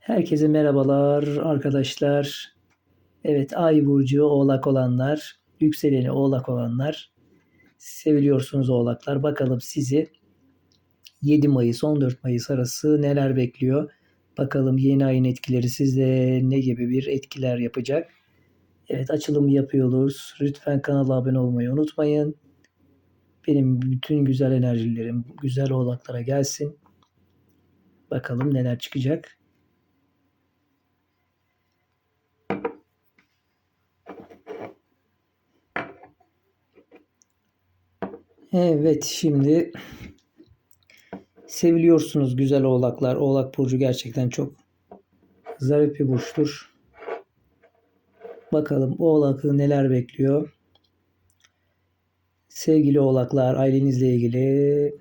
Herkese merhabalar arkadaşlar. Evet Ay burcu Oğlak olanlar, yükseleni Oğlak olanlar seviliyorsunuz Oğlaklar. Bakalım sizi 7 Mayıs 14 Mayıs arası neler bekliyor? Bakalım yeni ayın etkileri sizde ne gibi bir etkiler yapacak? Evet açılımı yapıyoruz. Lütfen kanala abone olmayı unutmayın. Benim bütün güzel enerjilerim güzel oğlaklara gelsin. Bakalım neler çıkacak. Evet şimdi seviliyorsunuz güzel oğlaklar. Oğlak burcu gerçekten çok zarif bir burçtur. Bakalım oğlakı neler bekliyor. Sevgili oğlaklar ailenizle ilgili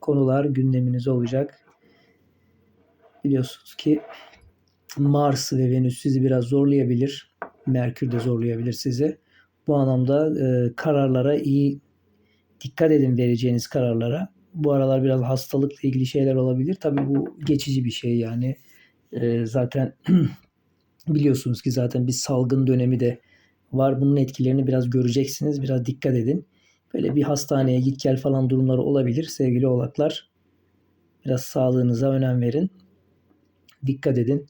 konular gündeminiz olacak. Biliyorsunuz ki Mars ve Venüs sizi biraz zorlayabilir. Merkür de zorlayabilir sizi. Bu anlamda e, kararlara iyi dikkat edin vereceğiniz kararlara. Bu aralar biraz hastalıkla ilgili şeyler olabilir. Tabii bu geçici bir şey yani. E, zaten biliyorsunuz ki zaten bir salgın dönemi de var. Bunun etkilerini biraz göreceksiniz. Biraz dikkat edin. Böyle bir hastaneye git gel falan durumları olabilir sevgili oğlaklar. Biraz sağlığınıza önem verin. Dikkat edin.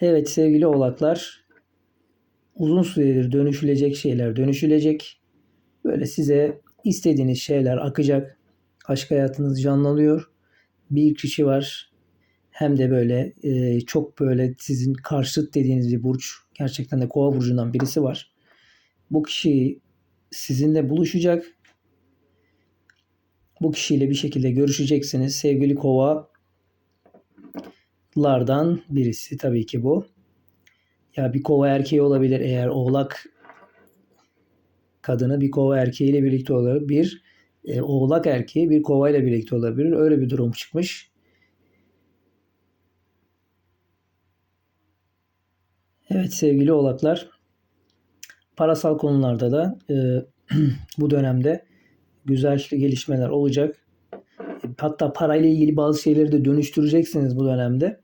Evet sevgili oğlaklar uzun süredir dönüşülecek şeyler dönüşülecek. Böyle size istediğiniz şeyler akacak. Aşk hayatınız canlanıyor. Bir kişi var. Hem de böyle e, çok böyle sizin karşıt dediğiniz bir burç. Gerçekten de kova burcundan birisi var. Bu kişi sizinle buluşacak. Bu kişiyle bir şekilde görüşeceksiniz. Sevgili kovalardan birisi tabii ki bu. Ya bir kova erkeği olabilir eğer oğlak kadını bir kova erkeğiyle birlikte olabilir. Bir e, oğlak erkeği bir kova ile birlikte olabilir. Öyle bir durum çıkmış. Evet sevgili oğlaklar parasal konularda da e, bu dönemde güzel gelişmeler olacak. Hatta parayla ilgili bazı şeyleri de dönüştüreceksiniz bu dönemde.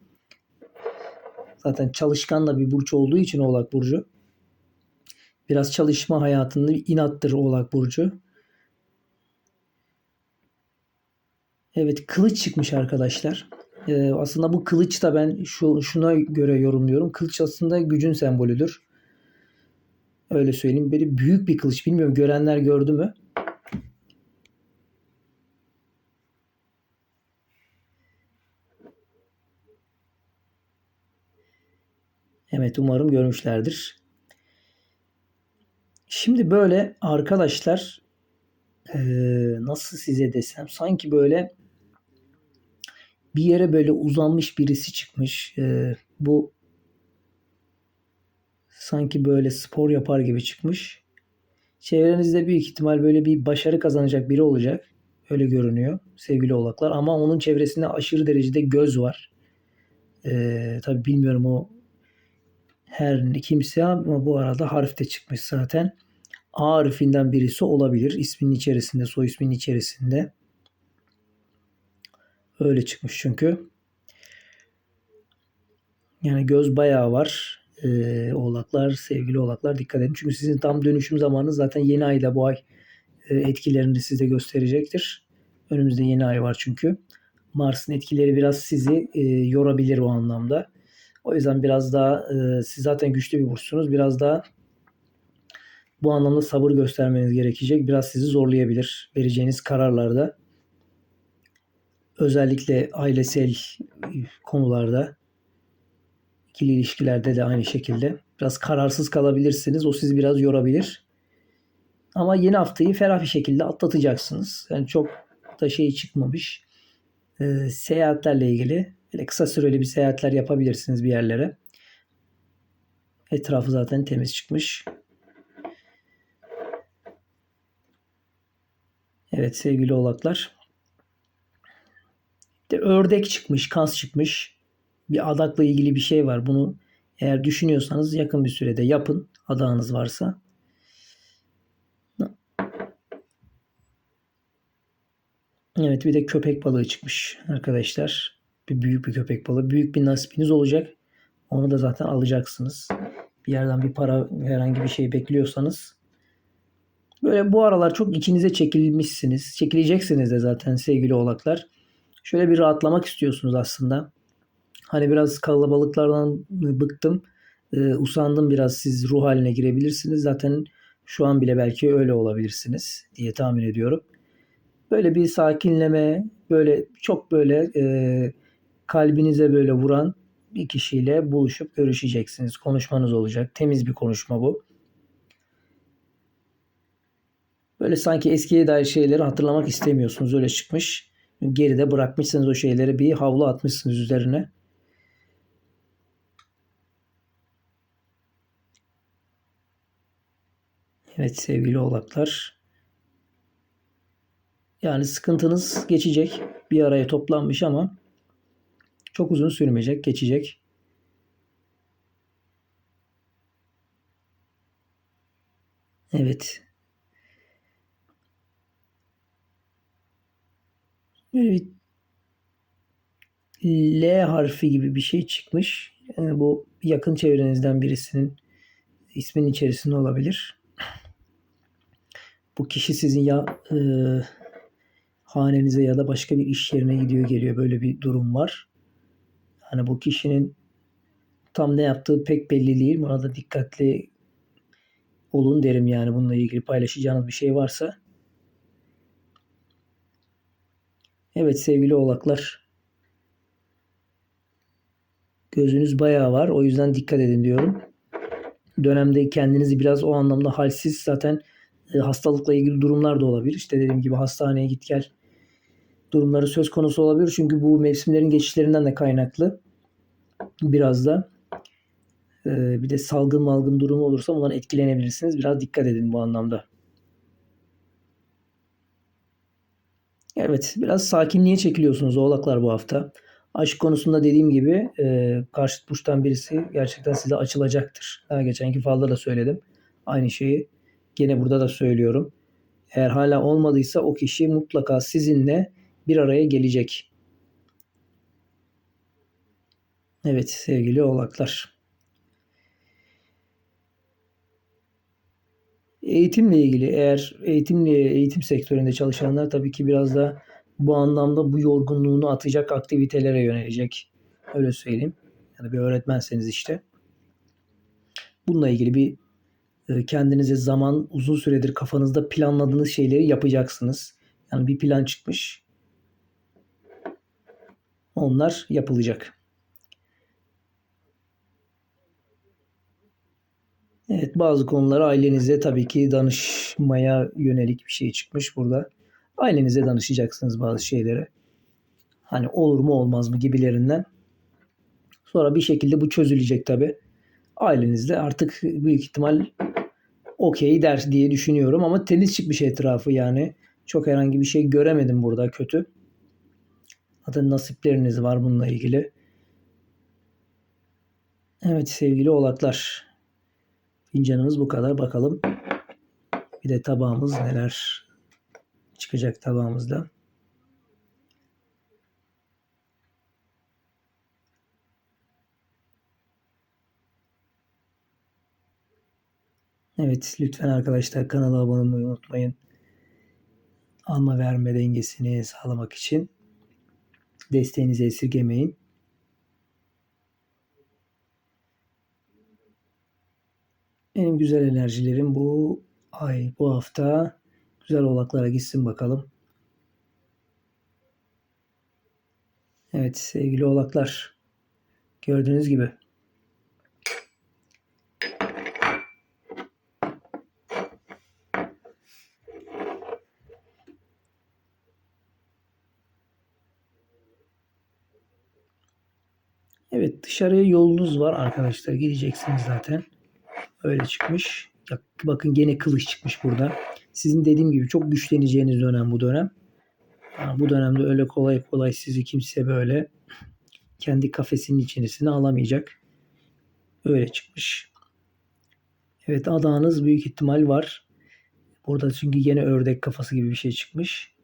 Zaten çalışkan da bir burç olduğu için Oğlak Burcu. Biraz çalışma hayatında bir inattır Oğlak Burcu. Evet kılıç çıkmış arkadaşlar. Ee, aslında bu kılıç da ben şu şuna göre yorumluyorum. Kılıç aslında gücün sembolüdür. Öyle söyleyeyim. Böyle büyük bir kılıç. Bilmiyorum görenler gördü mü? Evet umarım görmüşlerdir. Şimdi böyle arkadaşlar ee, nasıl size desem sanki böyle bir yere böyle uzanmış birisi çıkmış. Ee, bu sanki böyle spor yapar gibi çıkmış. Çevrenizde büyük ihtimal böyle bir başarı kazanacak biri olacak. Öyle görünüyor sevgili oğlaklar. Ama onun çevresinde aşırı derecede göz var. Ee, tabii bilmiyorum o her kimse ama bu arada harf de çıkmış zaten. A harfinden birisi olabilir. İsminin içerisinde, soy isminin içerisinde. Öyle çıkmış çünkü. Yani göz bayağı var. Ee, oğlaklar, sevgili oğlaklar dikkat edin. Çünkü sizin tam dönüşüm zamanınız zaten yeni ayda bu ay e, etkilerini size gösterecektir. Önümüzde yeni ay var çünkü. Mars'ın etkileri biraz sizi e, yorabilir o anlamda. O yüzden biraz daha e, siz zaten güçlü bir burçsunuz. Biraz daha bu anlamda sabır göstermeniz gerekecek. Biraz sizi zorlayabilir vereceğiniz kararlarda. Özellikle ailesel konularda, ikili ilişkilerde de aynı şekilde. Biraz kararsız kalabilirsiniz. O sizi biraz yorabilir. Ama yeni haftayı ferah bir şekilde atlatacaksınız. Yani çok da şey çıkmamış. E, seyahatlerle ilgili Böyle kısa süreli bir seyahatler yapabilirsiniz bir yerlere. Etrafı zaten temiz çıkmış. Evet sevgili oğlaklar. De ördek çıkmış, kas çıkmış. Bir adakla ilgili bir şey var. Bunu eğer düşünüyorsanız yakın bir sürede yapın. Adağınız varsa. Evet bir de köpek balığı çıkmış arkadaşlar. Bir büyük bir köpek balığı. Büyük bir nasibiniz olacak. Onu da zaten alacaksınız. Bir yerden bir para herhangi bir şey bekliyorsanız böyle bu aralar çok içinize çekilmişsiniz. Çekileceksiniz de zaten sevgili oğlaklar. Şöyle bir rahatlamak istiyorsunuz aslında. Hani biraz kalabalıklardan bıktım. Ee, usandım biraz siz ruh haline girebilirsiniz. Zaten şu an bile belki öyle olabilirsiniz diye tahmin ediyorum. Böyle bir sakinleme, böyle çok böyle e, kalbinize böyle vuran bir kişiyle buluşup görüşeceksiniz. Konuşmanız olacak. Temiz bir konuşma bu. Böyle sanki eskiye dair şeyleri hatırlamak istemiyorsunuz. Öyle çıkmış. Geride bırakmışsınız o şeyleri. Bir havlu atmışsınız üzerine. Evet sevgili oğlaklar. Yani sıkıntınız geçecek. Bir araya toplanmış ama çok uzun sürmeyecek, geçecek. Evet. Böyle bir L harfi gibi bir şey çıkmış. Yani bu yakın çevrenizden birisinin ismin içerisinde olabilir. Bu kişi sizin ya e, hanenize ya da başka bir iş yerine gidiyor geliyor. Böyle bir durum var. Hani bu kişinin tam ne yaptığı pek belli değil. Buna da dikkatli olun derim yani bununla ilgili paylaşacağınız bir şey varsa. Evet sevgili oğlaklar. Gözünüz bayağı var. O yüzden dikkat edin diyorum. Dönemde kendinizi biraz o anlamda halsiz zaten e, hastalıkla ilgili durumlar da olabilir. İşte dediğim gibi hastaneye git gel durumları söz konusu olabilir. Çünkü bu mevsimlerin geçişlerinden de kaynaklı. Biraz da e, bir de salgın malgın durumu olursa bundan etkilenebilirsiniz. Biraz dikkat edin bu anlamda. Evet biraz sakinliğe çekiliyorsunuz oğlaklar bu hafta. Aşk konusunda dediğim gibi e, karşıt burçtan birisi gerçekten size açılacaktır. Daha geçenki falda da söyledim. Aynı şeyi gene burada da söylüyorum. Eğer hala olmadıysa o kişi mutlaka sizinle bir araya gelecek. Evet sevgili oğlaklar. Eğitimle ilgili eğer eğitimle eğitim sektöründe çalışanlar tabii ki biraz da bu anlamda bu yorgunluğunu atacak aktivitelere yönelecek. Öyle söyleyeyim. Yani bir öğretmenseniz işte. Bununla ilgili bir e, kendinize zaman uzun süredir kafanızda planladığınız şeyleri yapacaksınız. Yani bir plan çıkmış. Onlar yapılacak. Evet bazı konulara ailenize tabii ki danışmaya yönelik bir şey çıkmış burada. Ailenize danışacaksınız bazı şeylere. Hani olur mu olmaz mı gibilerinden. Sonra bir şekilde bu çözülecek tabii. Ailenizde artık büyük ihtimal okey der diye düşünüyorum ama temiz çıkmış etrafı yani. Çok herhangi bir şey göremedim burada kötü. Zaten nasipleriniz var bununla ilgili. Evet sevgili oğlaklar. Fincanımız bu kadar. Bakalım bir de tabağımız neler çıkacak tabağımızda. Evet lütfen arkadaşlar kanala abone olmayı unutmayın. Alma verme dengesini sağlamak için desteğinizi esirgemeyin. Benim güzel enerjilerim bu ay, bu hafta güzel oğlaklara gitsin bakalım. Evet sevgili oğlaklar gördüğünüz gibi Evet dışarıya yolunuz var arkadaşlar. Gideceksiniz zaten. Öyle çıkmış. Bakın gene kılıç çıkmış burada. Sizin dediğim gibi çok güçleneceğiniz dönem bu dönem. bu dönemde öyle kolay kolay sizi kimse böyle kendi kafesinin içerisine alamayacak. Öyle çıkmış. Evet adağınız büyük ihtimal var. Burada çünkü yine ördek kafası gibi bir şey çıkmış.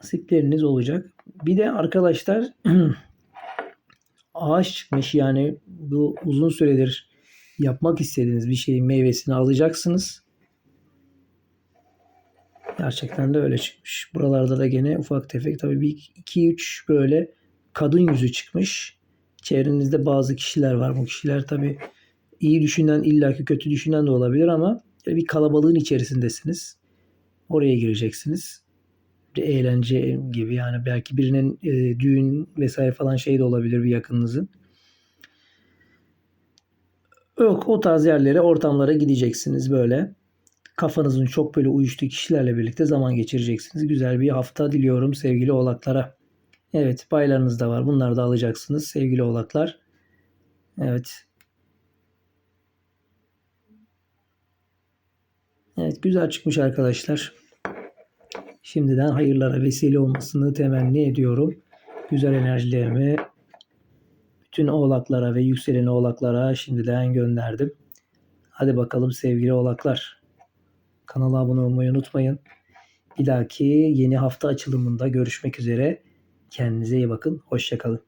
nasipleriniz olacak. Bir de arkadaşlar ağaç çıkmış yani bu uzun süredir yapmak istediğiniz bir şeyin meyvesini alacaksınız. Gerçekten de öyle çıkmış. Buralarda da gene ufak tefek tabii bir 2-3 böyle kadın yüzü çıkmış. Çevrenizde bazı kişiler var. Bu kişiler tabii iyi düşünen illaki kötü düşünen de olabilir ama bir kalabalığın içerisindesiniz. Oraya gireceksiniz. Bir eğlence gibi yani belki birinin e, düğün vesaire falan şey de olabilir bir yakınınızın. Yok o tarz yerlere ortamlara gideceksiniz böyle. Kafanızın çok böyle uyuştuğu kişilerle birlikte zaman geçireceksiniz. Güzel bir hafta diliyorum sevgili oğlaklara. Evet paylarınız da var. Bunları da alacaksınız sevgili oğlaklar. Evet. Evet güzel çıkmış arkadaşlar. Şimdiden hayırlara vesile olmasını temenni ediyorum. Güzel enerjilerimi bütün oğlaklara ve yükselen oğlaklara şimdiden gönderdim. Hadi bakalım sevgili oğlaklar. Kanala abone olmayı unutmayın. Bir dahaki yeni hafta açılımında görüşmek üzere. Kendinize iyi bakın. Hoşçakalın.